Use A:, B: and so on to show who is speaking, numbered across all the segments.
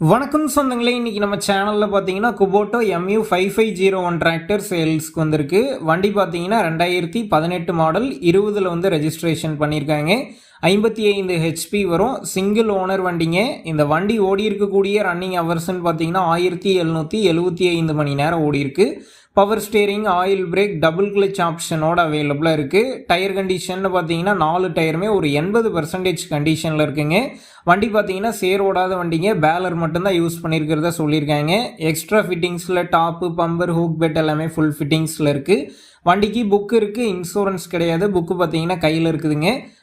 A: வணக்கம் சொந்தங்களே இன்றைக்கி நம்ம சேனலில் பார்த்தீங்கன்னா Kubota MU five five zero one tractor சேல்ஸ்க்கு வந்திருக்கு. வண்டி பார்த்தீங்கன்னா ரெண்டாயிரத்தி பதினெட்டு மாடல் இருபதில் வந்து ரெஜிஸ்ட்ரேஷன் பண்ணியிருக்காங்க. ஐம்பத்தி ஐந்து ஹெச்பி வரும். சிங்கிள் ஓனர் வண்டிங்க. இந்த வண்டி ஓடி இருக்கக்கூடிய ரன்னிங் ஹவர்ஸ்ன்னு பார்த்தீங்கன்னா ஆயிரத்தி எழுநூற்றி எழுபத்தி ஐந்து மணி நேரம் ஓடி இருக்கு power steering oil brake double clutch ஆப்ஷனோட அவைலபிளாக இருக்குது டயர் கண்டிஷன்னு பார்த்தீங்கன்னா நாலு டயருமே ஒரு எண்பது பர்சன்டேஜ் கண்டிஷனில் இருக்குங்க. வண்டி பார்த்தீங்கன்னா சேர் ஓடாத வண்டிங்க. பேலர் மட்டும்தான் யூஸ் பண்ணியிருக்கிறதா சொல்லியிருக்காங்க. எக்ஸ்ட்ரா ஃபிட்டிங்ஸில் டாப்பு பம்பர் ஹூக் பெட் எல்லாமே ஃபுல் ஃபிட்டிங்ஸில் இருக்குது வண்டிக்கு புக்கு இருக்குது இன்சூரன்ஸ் கிடையாது. புக்கு பார்த்தீங்கன்னா கையில் இருக்குதுங்க.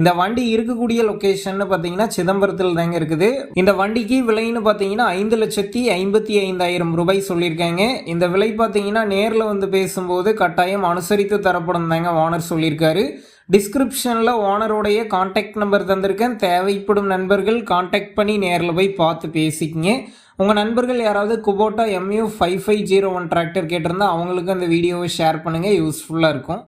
A: இந்த வண்டி இருக்கக்கூடிய லொக்கேஷன் பார்த்தீங்கன்னா சிதம்பரத்தில் தாங்க இருக்குது. இந்த வண்டிக்கு விலைன்னு பார்த்தீங்கன்னா ஐந்து லட்சத்தி ஐம்பத்தி ஐந்தாயிரம் ரூபாய் சொல்லியிருக்காங்க. இந்த விலை பார்த்தீங்கன்னா நேரில் வந்து பேசும்போது கட்டாயம் அனுசரித்து தரப்படும் தாங்க ஓனர் சொல்லியிருக்காரு. டிஸ்கிரிப்ஷனில் ஓனருடைய காண்டாக்ட் நம்பர் தந்திருக்கேன். தேவைப்படும் நண்பர்கள் காண்டாக்ட் பண்ணி நேரில் போய் பார்த்து பேசிக்கிங்க. உங்கள் நண்பர்கள் யாராவது Kubota MU five five zero one tractor கேட்டிருந்தா அவங்களுக்கு அந்த வீடியோவை ஷேர் பண்ணுங்கள் யூஸ்ஃபுல்லாக இருக்கும்.